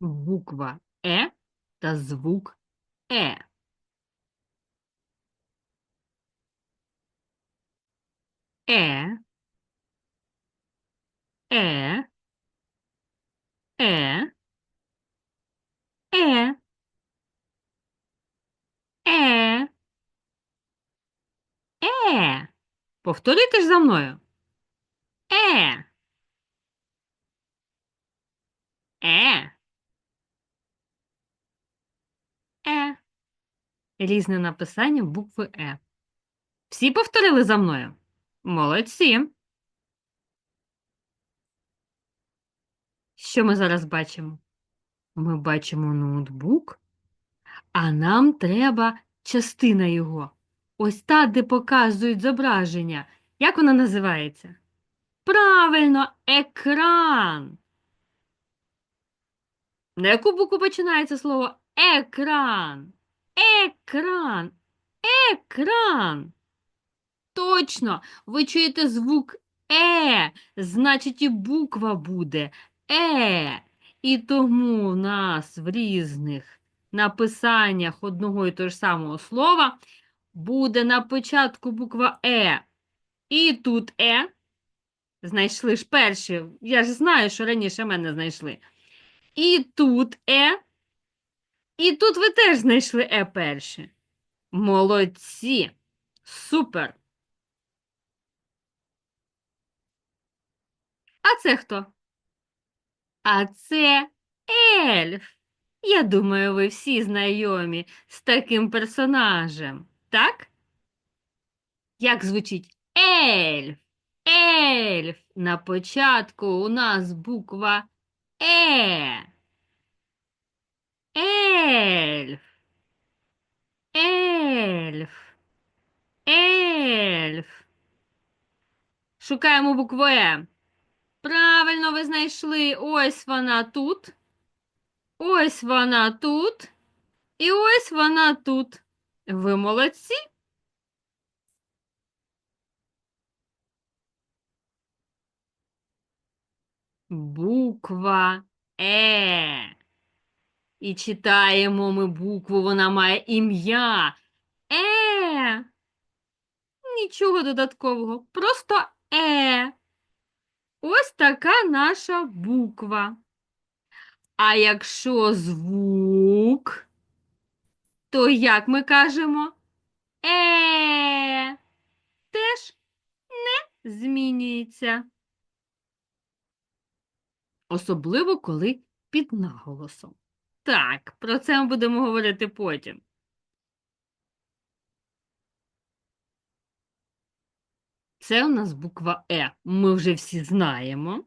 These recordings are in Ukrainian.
буква Е та звук Е. Е. Е. Е. Е. Е. Е. Повторюйте ж за мною. Е. Е. Е. Різне написання букви Е. Всі повторили за мною? Молодці. Що ми зараз бачимо? Ми бачимо ноутбук, а нам треба частина його. Ось та, де показують зображення. Як вона називається? Правильно, екран. На яку букву починається слово екран? Екран. Екран. Точно, ви чуєте звук Е, значить і буква буде Е. І тому в нас в різних написаннях одного і того ж самого слова буде на початку буква Е. І тут Е. Знайшли ж перші. Я ж знаю, що раніше мене знайшли. І тут Е. І тут ви теж знайшли Е перше. Молодці. Супер. А це хто? А це ельф. Я думаю, ви всі знайомі з таким персонажем, так? Як звучить ельф? Ельф. На початку у нас буква Е. Ельф. Ельф. Ельф. Шукаємо букву Е. Правильно ви знайшли. Ось вона тут. Ось вона тут. І ось вона тут. Ви молодці. Буква Е. І читаємо ми букву, вона має ім'я. Е. Нічого додаткового. Просто Е. Ось така наша буква. А якщо звук, то як ми кажемо? Е теж не змінюється. Особливо, коли під наголосом. Так, про це ми будемо говорити потім. Це у нас буква Е. Ми вже всі знаємо.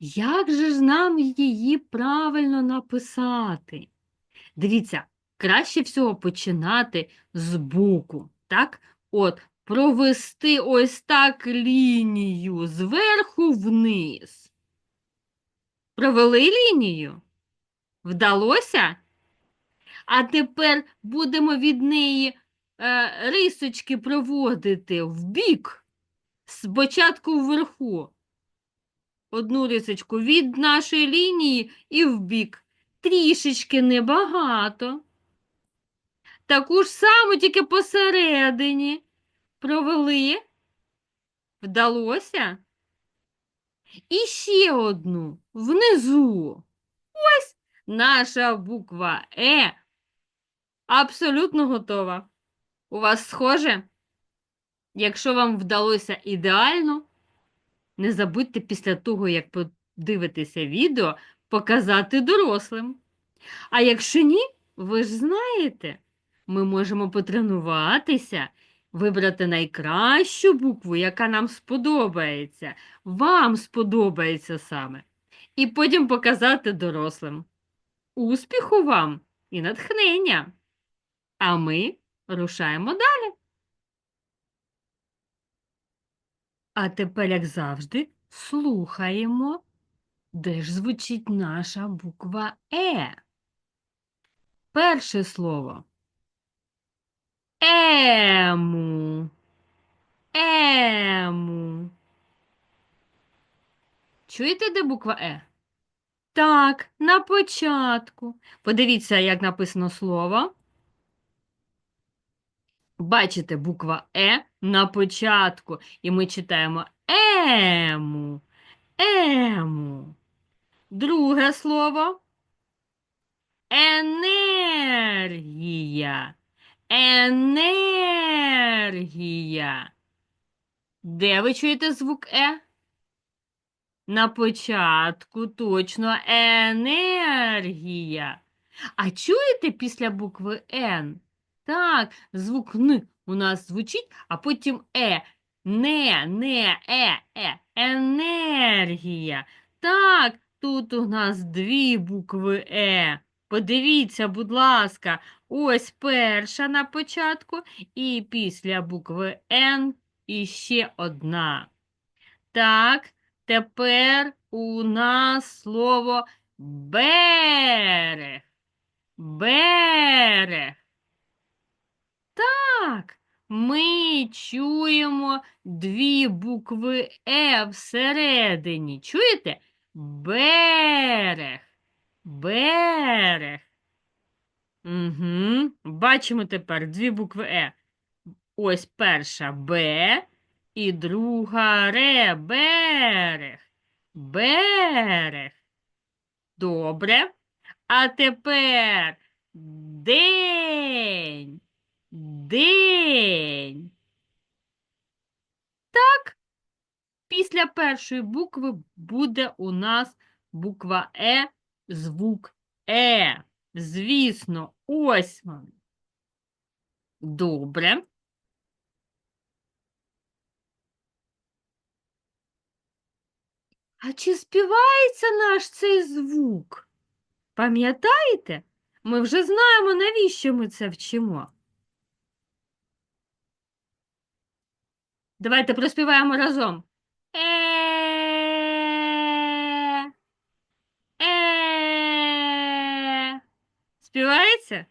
Як же ж нам її правильно написати? Дивіться, краще всього починати з боку. Так? От, провести ось так лінію зверху вниз. Провели лінію? Вдалося? А тепер будемо від неї рисочки проводити вбік, спочатку вверху. Одну рисочку від нашої лінії і вбік. Трішечки небагато. Таку ж саму тільки посередині. Провели. Вдалося? І ще одну внизу. Ось наша буква Е абсолютно готова. У вас схоже? Якщо вам вдалося ідеально, не забудьте після того, як подивитеся відео, показати дорослим. А якщо ні, ви ж знаєте, ми можемо потренуватися, вибрати найкращу букву, яка нам сподобається, вам сподобається саме, і потім показати дорослим. Успіху вам і натхнення! А ми рушаємо далі. А тепер, як завжди, слухаємо, де ж звучить наша буква Е. Перше слово. Ему. Ему. Чуєте, де буква Е? Так, на початку. Подивіться, як написано слово. Бачите, буква Е на початку. І ми читаємо ему. Ему. Друге слово. Енергія. Енергія. Де ви чуєте звук Е? На початку точно енергія. А чуєте після букви Н? Так, звук Н у нас звучить, а потім Е. Не, не, е, е. Енергія. Так, тут у нас дві букви Е. Подивіться, будь ласка, ось перша на початку, і після букви Н іще одна. Так, тепер у нас слово берег. Берег. Так, ми чуємо дві букви Е всередині. Чуєте? Берег. Берег. Угу. Бачимо тепер дві букви Е. Ось перша Б і друга Ре. Берег. Берег. Добре. А тепер день. День. Так, після першої букви буде у нас буква Е, звук Е. Звісно, ось він. Добре. А чи співається наш цей звук? Пам'ятаєте? Ми вже знаємо, навіщо ми це вчимо. Давайте проспіваємо разом. Е. Е. Співається?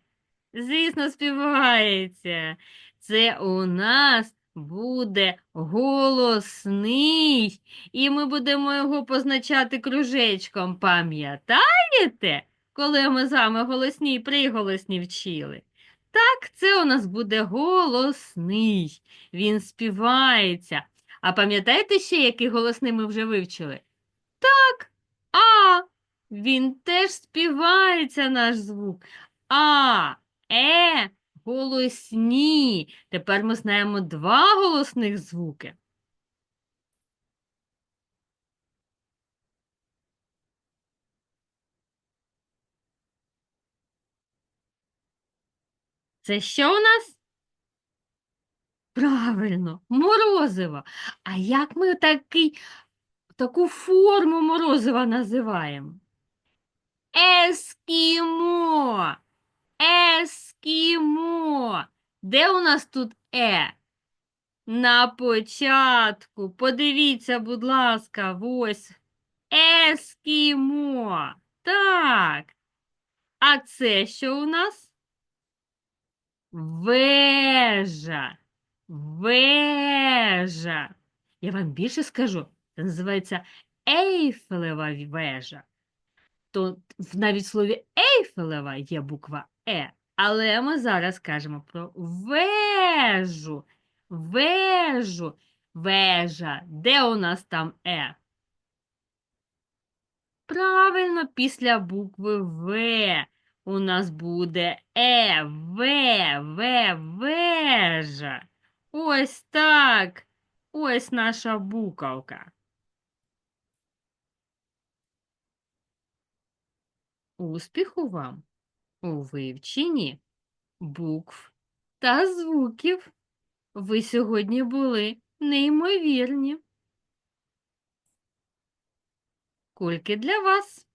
Звісно, співається. Це у нас буде голосний, і ми будемо його позначати кружечком. Пам'ятаєте, коли ми з вами голосні і приголосні вчили? Так, це у нас буде голосний. Він співається. А пам'ятаєте ще, який голосний ми вже вивчили? Так, а. Він теж співається наш звук. А, е, голосні. Тепер ми знаємо два голосних звуки. Це що у нас? Правильно, морозиво. А як ми такий, таку форму морозива називаємо? Ескімо. Ескімо. Де у нас тут е? На початку. Подивіться, будь ласка, ось. Ескімо. Так. А це що у нас? Вежа. Вежа. Я вам більше скажу. Це називається Ейфелева вежа. То навіть в слові Ейфелева є буква Е. Але ми зараз кажемо про вежу. Вежу. Вежа. Де у нас там Е? Правильно, після букви В у нас буде Е, вежа. Ось так. Ось наша буковка. Успіху вам у вивченні букв та звуків. Ви сьогодні були неймовірні. Кульки для вас.